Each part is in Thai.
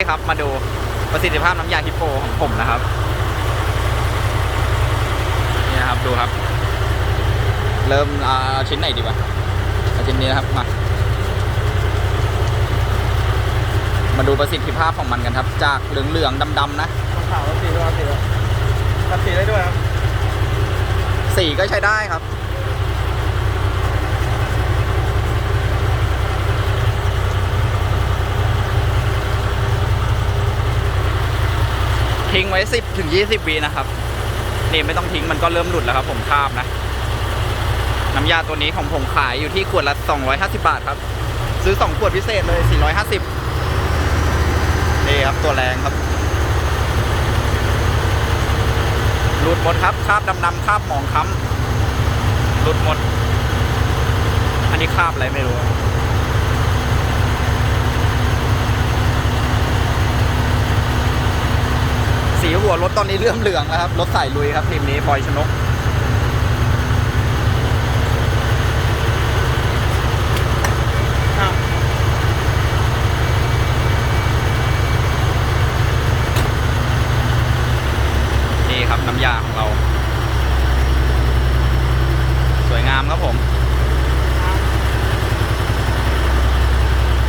ครับมาดูประสิทธิภาพน้ำยาฮิปโปของผมนะครับนี่นะครับดูครับ เริ่มเอาชิ้นไหนดีวะเอาชิ้นนี้นะครับมามาดูประสิทธิภาพของมันกันครับ จากเหลืองๆดำๆนะขาวสีด้วยครับสีด้วยตัดสีได้ด้วยครับสีก็ใช้ได้ครับ ทิ้งไว้ 10ถึง20วินะครับนี่ไม่ต้องทิ้งมันก็เริ่มหลุดแล้วครับ ผมคาบนะ น้ำยาตัวนี้ของผมขายอยู่ที่ขวดละ 250 บาทครับ ซื้อ 2 ขวดพิเศษเลย 450นี่ครับตัวแรงครับหลุดหมดครับคาบดำๆคาบหมองค้ำหลุดหมด อันนี้คาบอะไรไม่รู้ วรถตอนนี้เริ่มเหลืองแล้วครับ รถสายลุยครับทีมนี้พลอยชนกนี่ครับน้ำยาของเรา สวยงามครับผม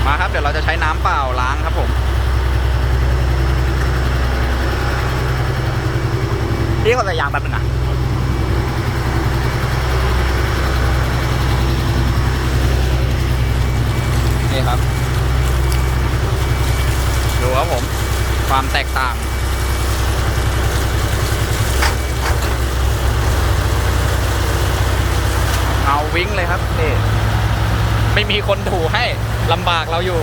มาครับเดี๋ยวเราจะใช้น้ำเปล่าล้างครับผม พี่ขอใส่ยางแป๊บนึงอะนี่ครับ ดูครับผม ความแตกต่าง เอาวิ่งเลยครับนี่ไม่มีคนถูให้ลำบากเราอยู่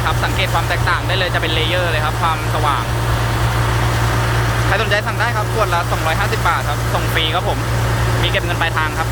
นี่ครับสังเกตความแตกต่างได้เลยจะเป็นเลเยอร์เลยครับ ความสว่าง ใครสนใจสั่งได้ครับขวดละ 250 บาทครับ ส่งฟรีครับผม มีเก็บเงินปลายทางครับ